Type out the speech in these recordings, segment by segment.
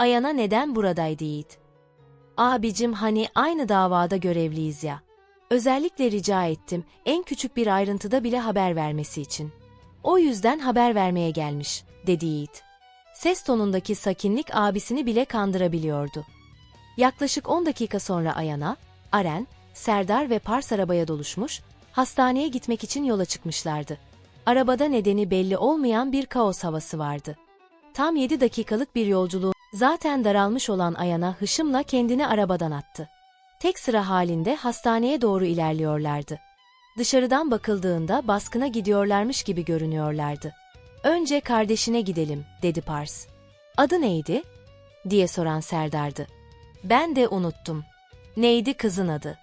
Ayana neden buradaydı Yiğit? Abicim hani aynı davada görevliyiz ya. Özellikle rica ettim en küçük bir ayrıntıda bile haber vermesi için. O yüzden haber vermeye gelmiş, dedi Yiğit. Ses tonundaki sakinlik abisini bile kandırabiliyordu. Yaklaşık 10 dakika sonra Ayana, Aren, Serdar ve Pars arabaya doluşmuş, hastaneye gitmek için yola çıkmışlardı. Arabada nedeni belli olmayan bir kaos havası vardı. Tam 7 dakikalık bir yolculuğu zaten daralmış olan Ayana hışımla kendini arabadan attı. Tek sıra halinde hastaneye doğru ilerliyorlardı. Dışarıdan bakıldığında baskına gidiyorlarmış gibi görünüyorlardı. Önce kardeşine gidelim, dedi Pars. Adı neydi? diye soran Serdar'dı. Ben de unuttum. Neydi kızın adı?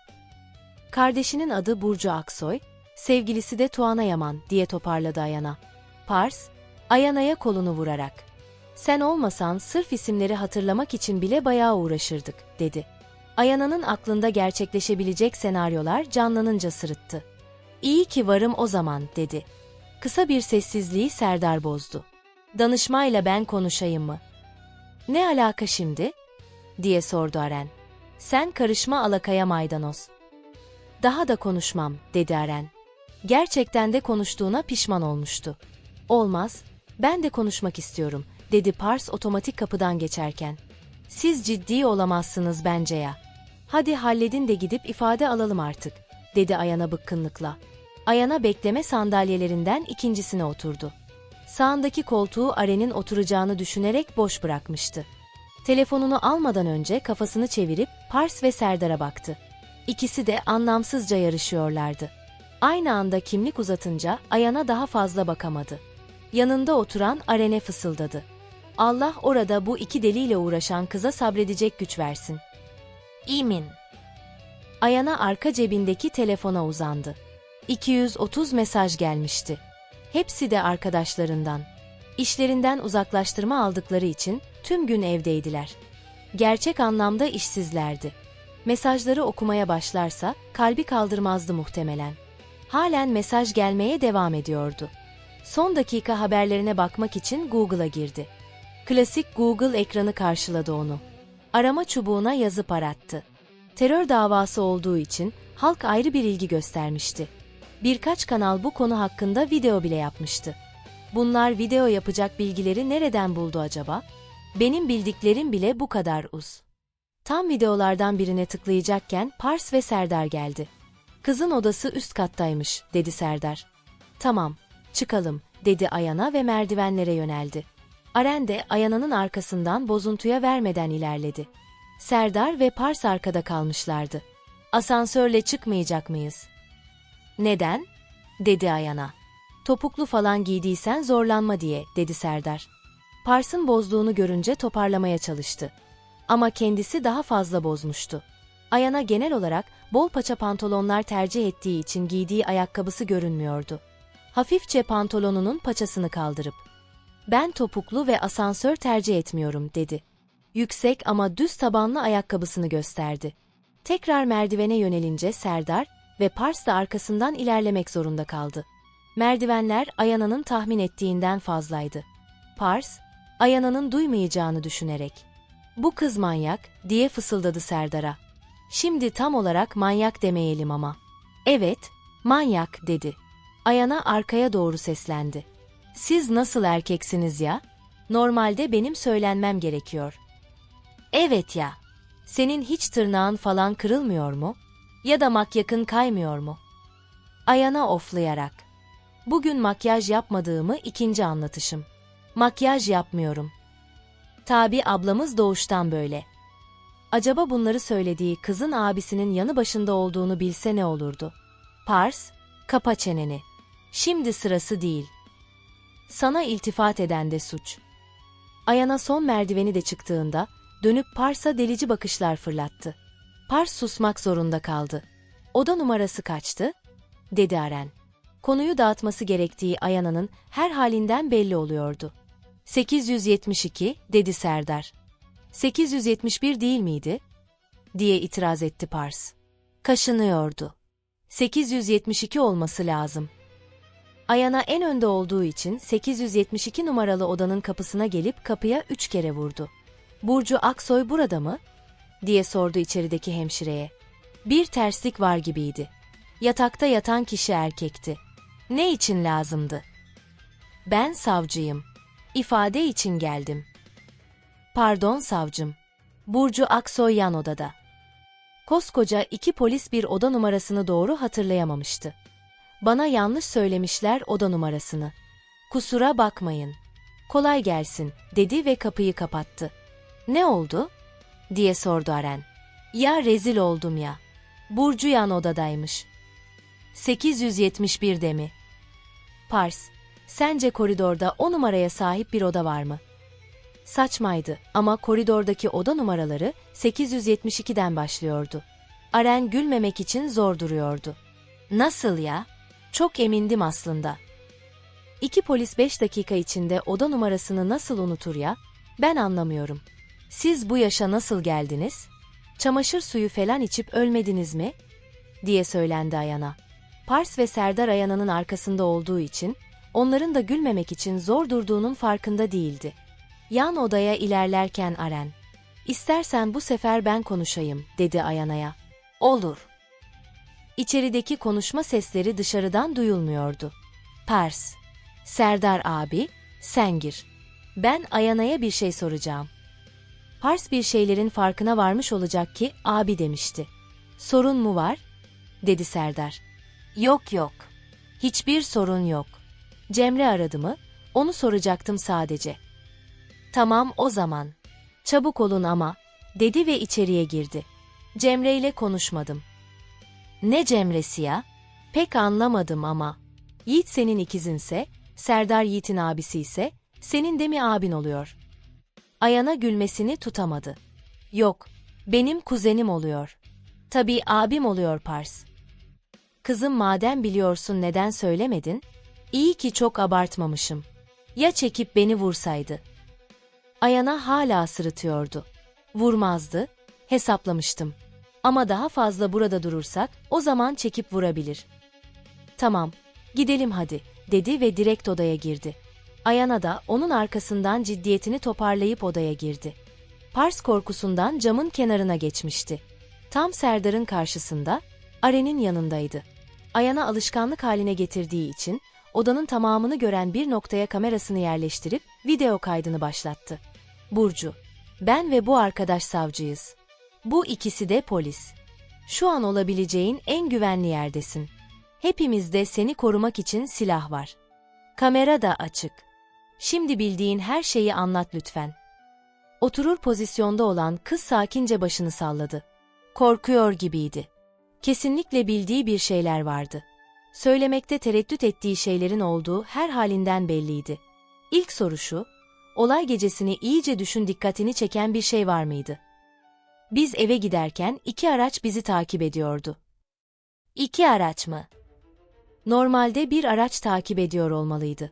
Kardeşinin adı Burcu Aksoy, sevgilisi de Tuana Yaman diye toparladı Ayana. Pars, Ayana'ya kolunu vurarak. Sen olmasan sırf isimleri hatırlamak için bile bayağı uğraşırdık, dedi. Ayana'nın aklında gerçekleşebilecek senaryolar canlanınca sırıttı. İyi ki varım o zaman, dedi. Kısa bir sessizliği Serdar bozdu. Danışmayla ben konuşayım mı? Ne alaka şimdi? diye sordu Aren. Sen karışma alakaya maydanoz. Daha da konuşmam, dedi Aren. Gerçekten de konuştuğuna pişman olmuştu. Olmaz, ben de konuşmak istiyorum, dedi Pars otomatik kapıdan geçerken. Siz ciddi olamazsınız bence ya. Hadi halledin de gidip ifade alalım artık, dedi Ayana bıkkınlıkla. Ayana bekleme sandalyelerinden ikincisine oturdu. Sağındaki koltuğu Aren'in oturacağını düşünerek boş bırakmıştı. Telefonunu almadan önce kafasını çevirip Pars ve Serdar'a baktı. İkisi de anlamsızca yarışıyorlardı. Aynı anda kimlik uzatınca Ayana daha fazla bakamadı. Yanında oturan Aren'e fısıldadı. Allah orada bu iki deliyle uğraşan kıza sabredecek güç versin. İmin. Ayana arka cebindeki telefona uzandı. 230 mesaj gelmişti. Hepsi de arkadaşlarından. İşlerinden uzaklaştırma aldıkları için tüm gün evdeydiler. Gerçek anlamda işsizlerdi. Mesajları okumaya başlarsa kalbi kaldırmazdı muhtemelen. Halen mesaj gelmeye devam ediyordu. Son dakika haberlerine bakmak için Google'a girdi. Klasik Google ekranı karşıladı onu. Arama çubuğuna yazıp arattı. Terör davası olduğu için halk ayrı bir ilgi göstermişti. Birkaç kanal bu konu hakkında video bile yapmıştı. Bunlar video yapacak bilgileri nereden buldu acaba? Benim bildiklerim bile bu kadar uz. Tam videolardan birine tıklayacakken Pars ve Serdar geldi. Kızın odası üst kattaymış, dedi Serdar. Tamam, çıkalım, dedi Ayana ve merdivenlere yöneldi. Aren de Ayana'nın arkasından bozuntuya vermeden ilerledi. Serdar ve Pars arkada kalmışlardı. Asansörle çıkmayacak mıyız? Neden? dedi Ayana. Topuklu falan giydiysen zorlanma diye, dedi Serdar. Pars'ın bozduğunu görünce toparlamaya çalıştı. Ama kendisi daha fazla bozmuştu. Ayana genel olarak bol paça pantolonlar tercih ettiği için giydiği ayakkabısı görünmüyordu. Hafifçe pantolonunun paçasını kaldırıp, ben topuklu ve asansör tercih etmiyorum, dedi. Yüksek ama düz tabanlı ayakkabısını gösterdi. Tekrar merdivene yönelince Serdar ve Pars da arkasından ilerlemek zorunda kaldı. Merdivenler Ayana'nın tahmin ettiğinden fazlaydı. Pars, Ayana'nın duymayacağını düşünerek, bu kız manyak, diye fısıldadı Serdar'a. Şimdi tam olarak manyak demeyelim ama. Evet, manyak, dedi. Ayana arkaya doğru seslendi. Siz nasıl erkeksiniz ya? Normalde benim söylenmem gerekiyor. Evet ya. Senin hiç tırnağın falan kırılmıyor mu? Ya da makyakın kaymıyor mu? Ayana oflayarak. Bugün makyaj yapmadığımı ikinci anlatışım. Makyaj yapmıyorum. Tabi ablamız doğuştan böyle. Acaba bunları söylediği kızın abisinin yanı başında olduğunu bilse ne olurdu? Pars, kapa çeneni. Şimdi sırası değil. Sana iltifat eden de suç. Ayana son merdiveni de çıktığında dönüp Pars'a delici bakışlar fırlattı. Pars susmak zorunda kaldı. Oda numarası kaçtı? dedi Aren. Konuyu dağıtması gerektiği Ayana'nın her halinden belli oluyordu. 872, dedi Serdar. 871 değil miydi? diye itiraz etti Pars. Kaşınıyordu. 872 olması lazım. Ayana en önde olduğu için 872 numaralı odanın kapısına gelip kapıya üç kere vurdu. Burcu Aksoy burada mı? diye sordu içerideki hemşireye. Bir terslik var gibiydi. Yatakta yatan kişi erkekti. Ne için lazımdı? Ben savcıyım. İfade için geldim. Pardon savcım. Burcu Aksoy yan odada. Koskoca iki polis bir oda numarasını doğru hatırlayamamıştı. Bana yanlış söylemişler oda numarasını. Kusura bakmayın. Kolay gelsin, dedi ve kapıyı kapattı. Ne oldu? diye sordu Aren. Ya rezil oldum ya. Burcu yan odadaymış. 871'de mi? Pars, sence koridorda o numaraya sahip bir oda var mı? Saçmaydı ama koridordaki oda numaraları 872'den başlıyordu. Aren gülmemek için zor duruyordu. Nasıl ya? Çok emindim aslında. İki polis 5 dakika içinde oda numarasını nasıl unutur ya? Ben anlamıyorum. Siz bu yaşa nasıl geldiniz? Çamaşır suyu falan içip ölmediniz mi? diye söylendi Ayana. Pars ve Serdar Ayana'nın arkasında olduğu için, onların da gülmemek için zor durduğunun farkında değildi. Yan odaya ilerlerken Aren, İstersen bu sefer ben konuşayım, dedi Ayana'ya. Olur. İçerideki konuşma sesleri dışarıdan duyulmuyordu. Pars, Serdar abi, sen gir. Ben Ayana'ya bir şey soracağım. Pars bir şeylerin farkına varmış olacak ki abi demişti. Sorun mu var? dedi Serdar. Yok yok. Hiçbir sorun yok. Cemre aradı mı? Onu soracaktım sadece. Tamam o zaman. Çabuk olun ama, dedi ve içeriye girdi. Cemre ile konuşmadım. Ne Cemre'si ya? Pek anlamadım ama. Yiğit senin ikizinse, Serdar Yiğit'in abisi ise, senin de mi abin oluyor? Ayana gülmesini tutamadı. Yok, benim kuzenim oluyor. Tabii abim oluyor Pars. Kızım madem biliyorsun neden söylemedin? İyi ki çok abartmamışım. Ya çekip beni vursaydı? Ayana hala sırıtıyordu. Vurmazdı, hesaplamıştım. Ama daha fazla burada durursak o zaman çekip vurabilir. Tamam, gidelim hadi, dedi ve direkt odaya girdi. Ayana da onun arkasından ciddiyetini toparlayıp odaya girdi. Pars korkusundan camın kenarına geçmişti. Tam Serdar'ın karşısında, Aren'in yanındaydı. Ayana alışkanlık haline getirdiği için odanın tamamını gören bir noktaya kamerasını yerleştirip video kaydını başlattı. Burcu, ben ve bu arkadaş savcıyız. Bu ikisi de polis. Şu an olabileceğin en güvenli yerdesin. Hepimizde seni korumak için silah var. Kamera da açık. Şimdi bildiğin her şeyi anlat lütfen. Oturur pozisyonda olan kız sakince başını salladı. Korkuyor gibiydi. Kesinlikle bildiği bir şeyler vardı. Söylemekte tereddüt ettiği şeylerin olduğu her halinden belliydi. İlk soru şu, olay gecesini iyice düşün dikkatini çeken bir şey var mıydı? Biz eve giderken iki araç bizi takip ediyordu. İki araç mı? Normalde bir araç takip ediyor olmalıydı.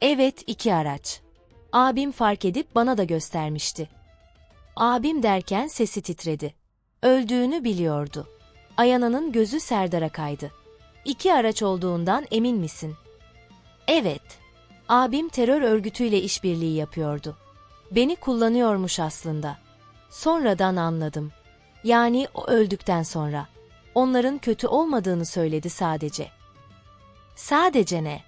Evet, iki araç. Abim fark edip bana da göstermişti. Abim derken sesi titredi. Öldüğünü biliyordu. Ayana'nın gözü Serdar'a kaydı. İki araç olduğundan emin misin? Evet. Abim terör örgütüyle işbirliği yapıyordu. Beni kullanıyormuş aslında. Sonradan anladım. Yani o öldükten sonra. Onların kötü olmadığını söyledi sadece. Sadece ne?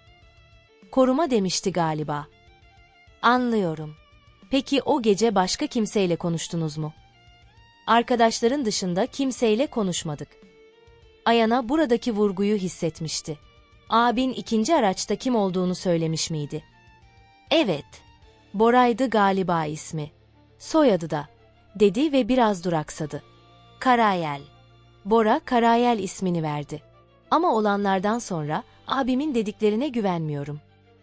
Koruma demişti galiba. Anlıyorum. Peki o gece başka kimseyle konuştunuz mu? Arkadaşların dışında kimseyle konuşmadık. Ayana buradaki vurguyu hissetmişti. Abin ikinci araçta kim olduğunu söylemiş miydi? Evet. Bora'ydı galiba ismi. Soyadı da. Dedi ve biraz duraksadı. Karayel. Bora Karayel ismini verdi. Ama olanlardan sonra abimin dediklerine güvenmiyorum.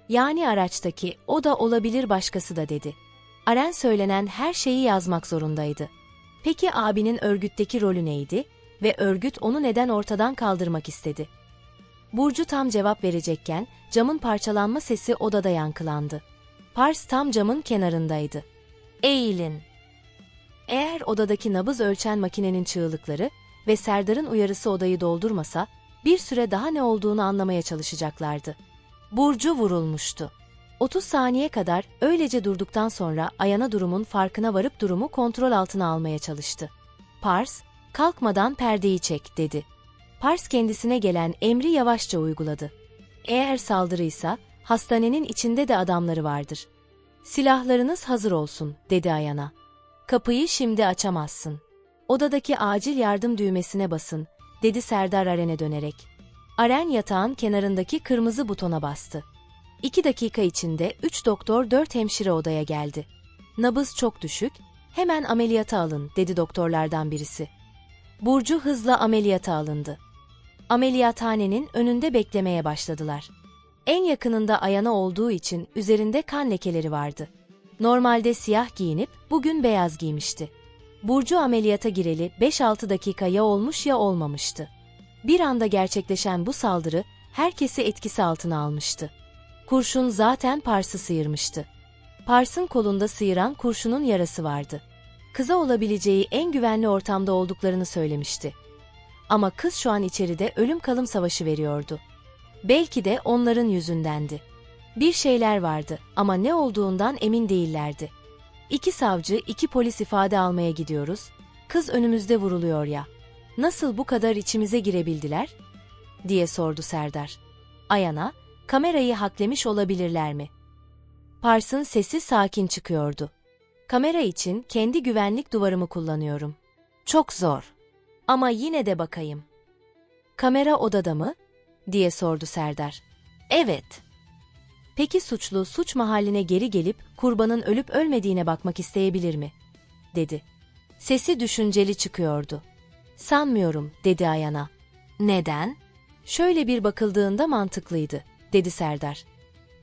Yani araçtaki o da olabilir başkası da dedi. Aren söylenen her şeyi yazmak zorundaydı. Peki abinin örgütteki rolü neydi ve örgüt onu neden ortadan kaldırmak istedi? Burcu tam cevap verecekken camın parçalanma sesi odada yankılandı. Pars tam camın kenarındaydı. Eğilin. Eğer odadaki nabız ölçen makinenin çığlıkları ve Serdar'ın uyarısı odayı doldurmasa, bir süre daha ne olduğunu anlamaya çalışacaklardı. Burcu vurulmuştu. 30 saniye kadar öylece durduktan sonra Ayana durumun farkına varıp durumu kontrol altına almaya çalıştı. Pars, kalkmadan perdeyi çek dedi. Pars kendisine gelen emri yavaşça uyguladı. Eğer saldırıysa hastanenin içinde de adamları vardır. Silahlarınız hazır olsun dedi Ayana. Kapıyı şimdi açamazsın. Odadaki acil yardım düğmesine basın dedi Serdar Aren'e dönerek. Aren yatağın kenarındaki kırmızı butona bastı. İki dakika içinde üç doktor dört hemşire odaya geldi. Nabız çok düşük, hemen ameliyata alın dedi doktorlardan birisi. Burcu hızla ameliyata alındı. Ameliyathanenin önünde beklemeye başladılar. En yakınında Ayana olduğu için üzerinde kan lekeleri vardı. Normalde siyah giyinip bugün beyaz giymişti. Burcu ameliyata gireli 5-6 dakika ya olmuş ya olmamıştı. Bir anda gerçekleşen bu saldırı herkesi etkisi altına almıştı. Kurşun zaten Pars'ı sıyırmıştı. Pars'ın kolunda sıyıran kurşunun yarası vardı. Kıza olabileceği en güvenli ortamda olduklarını söylemişti. Ama kız şu an içeride ölüm kalım savaşı veriyordu. Belki de onların yüzündendi. Bir şeyler vardı ama ne olduğundan emin değillerdi. İki savcı, iki polis ifade almaya gidiyoruz. Kız önümüzde vuruluyor ya. Nasıl bu kadar içimize girebildiler? diye sordu Serdar. Ayana, kamerayı haklemiş olabilirler mi? Pars'ın sesi sakin çıkıyordu. Kamera için kendi güvenlik duvarımı kullanıyorum. Çok zor. Ama yine de bakayım. Kamera odada mı? diye sordu Serdar. Evet. Peki suçlu suç mahalline geri gelip kurbanın ölüp ölmediğine bakmak isteyebilir mi? dedi. Sesi düşünceli çıkıyordu. Sanmıyorum, dedi Ayana. Neden? Şöyle bir bakıldığında mantıklıydı, dedi Serdar.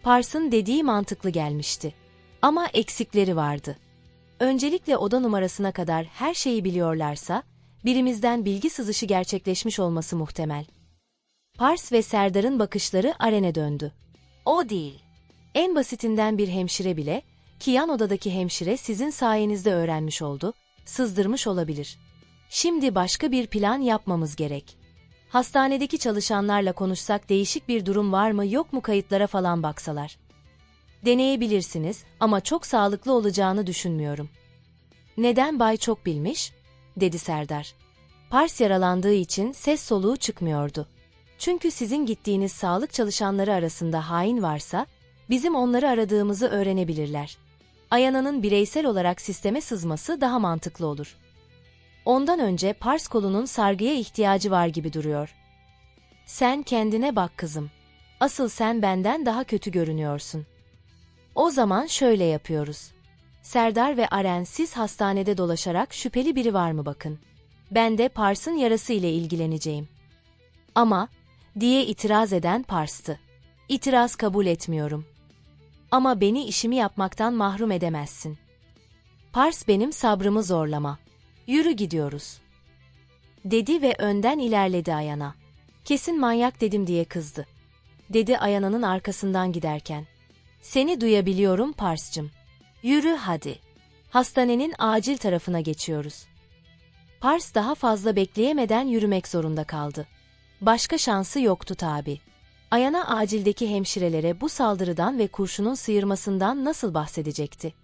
Pars'ın dediği mantıklı gelmişti. Ama eksikleri vardı. Öncelikle oda numarasına kadar her şeyi biliyorlarsa, birimizden bilgi sızışı gerçekleşmiş olması muhtemel. Pars ve Serdar'ın bakışları Aren'e döndü. O değil. En basitinden bir hemşire bile, ki yan odadaki hemşire sizin sayenizde öğrenmiş oldu, sızdırmış olabilir. Şimdi başka bir plan yapmamız gerek. Hastanedeki çalışanlarla konuşsak değişik bir durum var mı yok mu kayıtlara falan baksalar. Deneyebilirsiniz ama çok sağlıklı olacağını düşünmüyorum. Neden Bay çok bilmiş? dedi Serdar. Pars yaralandığı için ses soluğu çıkmıyordu. Çünkü sizin gittiğiniz sağlık çalışanları arasında hain varsa, bizim onları aradığımızı öğrenebilirler. Ayana'nın bireysel olarak sisteme sızması daha mantıklı olur. Ondan önce Pars kolunun sargıya ihtiyacı var gibi duruyor. Sen kendine bak kızım. Asıl sen benden daha kötü görünüyorsun. O zaman şöyle yapıyoruz. Serdar ve Aren siz hastanede dolaşarak şüpheli biri var mı bakın. Ben de Pars'ın yarası ile ilgileneceğim. Ama, diye itiraz eden Pars'tı. İtiraz kabul etmiyorum. Ama beni işimi yapmaktan mahrum edemezsin. Pars benim sabrımı zorlama. Yürü gidiyoruz. Dedi ve önden ilerledi Ayana. Kesin manyak dedim diye kızdı. Dedi Ayana'nın arkasından giderken. Seni duyabiliyorum Pars'cım. Yürü hadi. Hastanenin acil tarafına geçiyoruz. Pars daha fazla bekleyemeden yürümek zorunda kaldı. Başka şansı yoktu tabi. Ayana acildeki hemşirelere bu saldırıdan ve kurşunun sıyırmasından nasıl bahsedecekti?